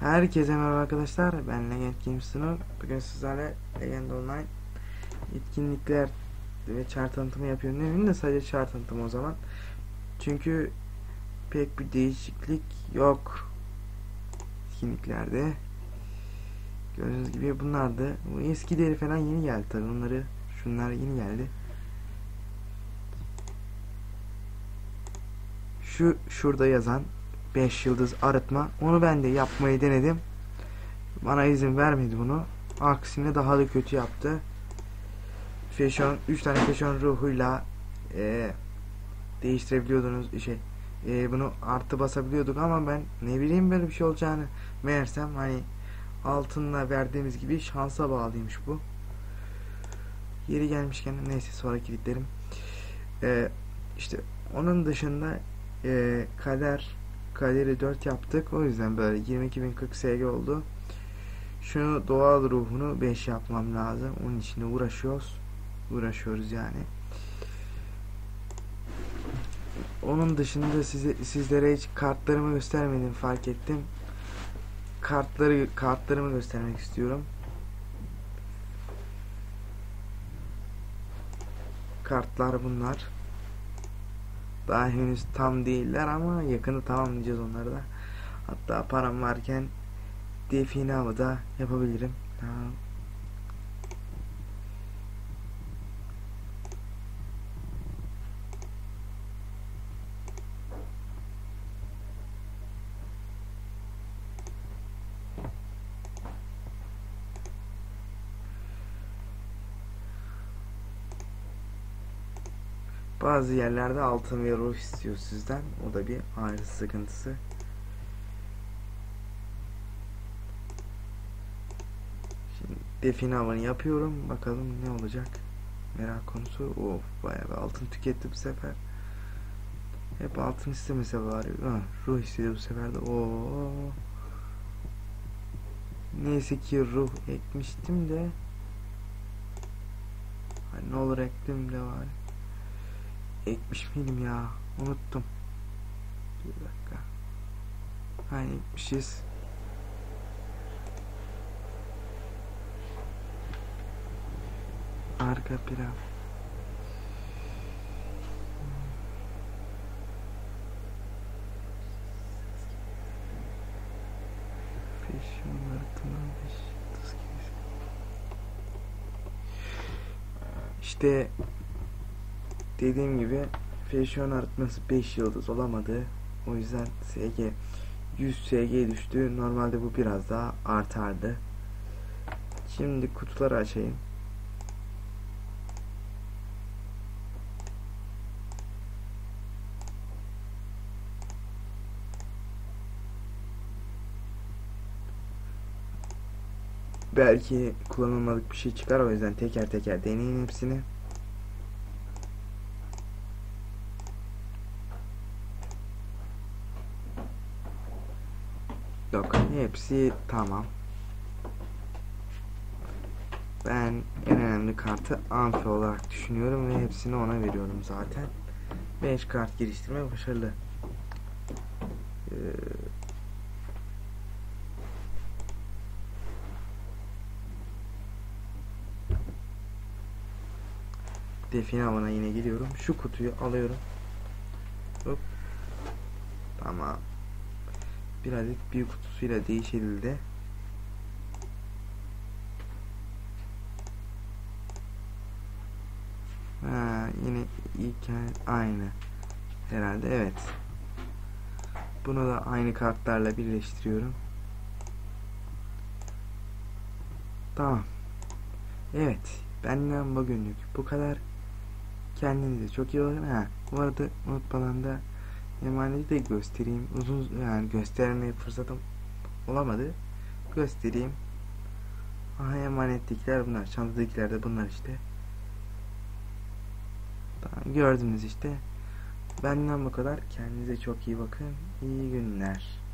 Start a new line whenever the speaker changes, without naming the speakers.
Herkese merhaba arkadaşlar. Ben Legend Games'ın. Bugün sizlerle Legend Online etkinlikler ve chart tanıtımı yapıyorum. Demeyeyim de sadece chart tanıtımı o zaman. Çünkü pek bir değişiklik yok etkinliklerde. Gördüğünüz gibi bunlar da bu eskileri falan yeni geldi tabi onları şunlar yeni geldi. Şu şurada yazan 5 yıldız arıtma. Onu ben de yapmayı denedim. Bana izin vermedi bunu. Aksine daha da kötü yaptı. Fashion 3 tane fashion ruhuyla e, değiştirebiliyordunuz şey. E, bunu artı basabiliyorduk ama ben ne bileyim böyle bir şey olacağını meğersem hani altınla verdiğimiz gibi şansa bağlıymış bu. Yeri gelmişken neyse sonra kilitlerim. E, işte onun dışında e, kader kaderi 4 yaptık. O yüzden böyle 22.040 SG oldu. Şunu doğal ruhunu 5 yapmam lazım. Onun için de uğraşıyoruz. Uğraşıyoruz yani. Onun dışında size sizlere hiç kartlarımı göstermedim fark ettim. Kartları kartlarımı göstermek istiyorum. Kartlar bunlar. Daha henüz tam değiller ama yakını tamamlayacağız onları da. Hatta param varken define avı da yapabilirim. Tamam. Bazı yerlerde altın ve ruh istiyor sizden. O da bir ayrı sıkıntısı. Şimdi define avını yapıyorum. Bakalım ne olacak. Merak konusu. Of bayağı bir altın tüketti bu sefer. Hep altın istemese bari. Ha, ruh istedi bu sefer de. Oo. Neyse ki ruh ekmiştim de. Hani ne olur ektim de var. Ekmiş miydim ya? Unuttum. Bir dakika. Ha ekmişiz. Arka plan. İşte dediğim gibi fashion artması 5 yıldız olamadı. O yüzden SG 100 SG düştü. Normalde bu biraz daha artardı. Şimdi kutuları açayım. Belki kullanılmadık bir şey çıkar o yüzden teker teker deneyin hepsini. Yok hepsi tamam. Ben en önemli kartı amfi olarak düşünüyorum ve hepsini ona veriyorum zaten. 5 kart geliştirme başarılı. Ee, define avına yine gidiyorum. Şu kutuyu alıyorum. Hop. Tamam. Bir adet büyük kutusuyla değişildi. Ha, yine ilk aynı. Herhalde evet. Bunu da aynı kartlarla birleştiriyorum. Tamam. Evet. Benden bugünlük bu kadar. Kendinize çok iyi bakın. Ha, bu arada unutmadan da emaneti de göstereyim. Uzun yani göstermeye fırsatım olamadı. Göstereyim. Aha emanetlikler bunlar. Çantadakiler de bunlar işte. Tamam gördünüz işte. Benden bu kadar. Kendinize çok iyi bakın. İyi günler.